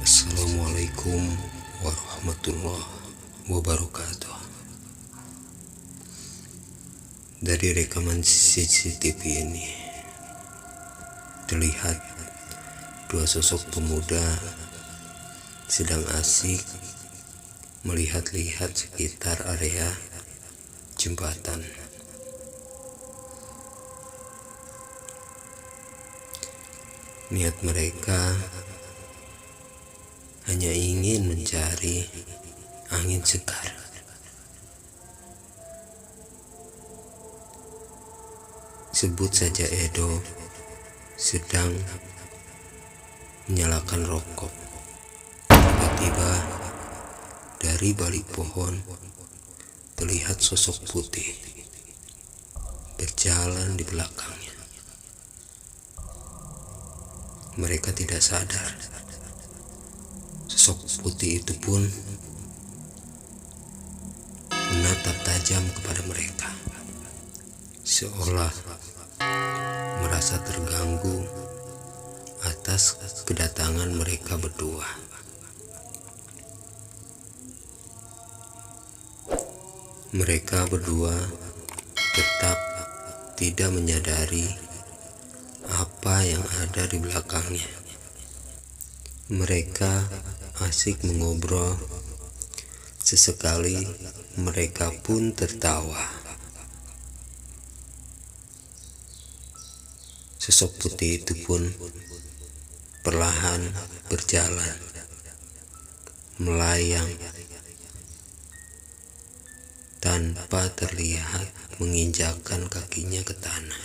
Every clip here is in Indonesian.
Assalamualaikum warahmatullahi wabarakatuh. Dari rekaman CCTV ini terlihat dua sosok pemuda sedang asik melihat-lihat sekitar area jembatan. Niat mereka hanya ingin mencari angin segar. Sebut saja Edo sedang menyalakan rokok. Tiba-tiba dari balik pohon terlihat sosok putih berjalan di belakangnya. Mereka tidak sadar sosok putih itu pun menatap tajam kepada mereka, seolah merasa terganggu atas kedatangan mereka berdua. Mereka berdua tetap tidak menyadari apa yang ada di belakangnya. Mereka asik mengobrol. Sesekali mereka pun tertawa. Sosok putih itu pun perlahan berjalan, melayang tanpa terlihat menginjakkan kakinya ke tanah.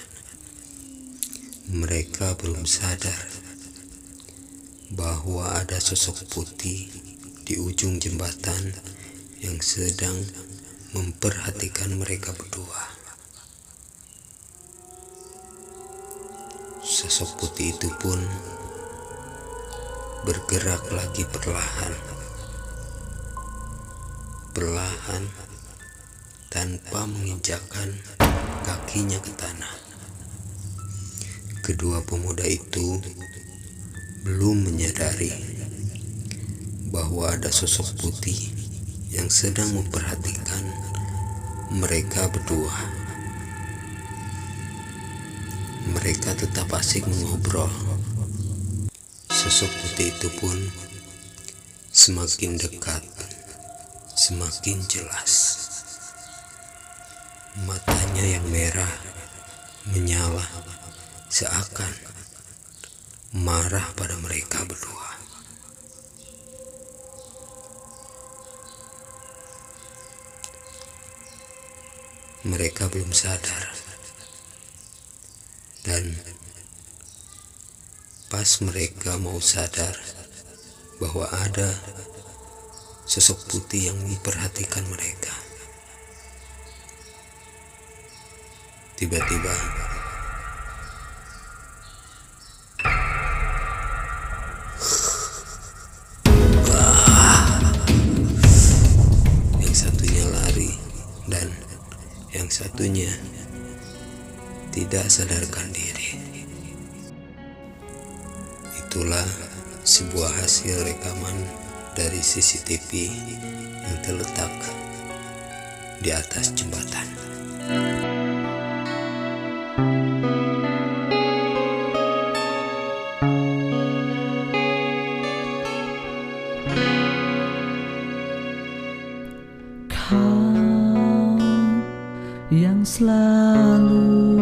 Mereka belum sadar bahwa ada sosok putih di ujung jembatan yang sedang memperhatikan mereka berdua. Sosok putih itu pun bergerak lagi perlahan, perlahan tanpa menginjakkan kakinya ke tanah. Kedua pemuda itu belum menyadari bahwa ada sosok putih yang sedang memperhatikan mereka berdua. Mereka tetap asik mengobrol. Sosok putih itu pun semakin dekat, semakin jelas. Matanya yang merah menyala seakan marah pada mereka berdua. Mereka belum sadar, dan pas mereka mau sadar bahwa ada sosok putih yang memperhatikan mereka, tiba-tiba yang satunya lari dan yang satunya tidak sadarkan diri. Itulah sebuah hasil rekaman dari CCTV yang terletak di atas jembatan. Kau yang selalu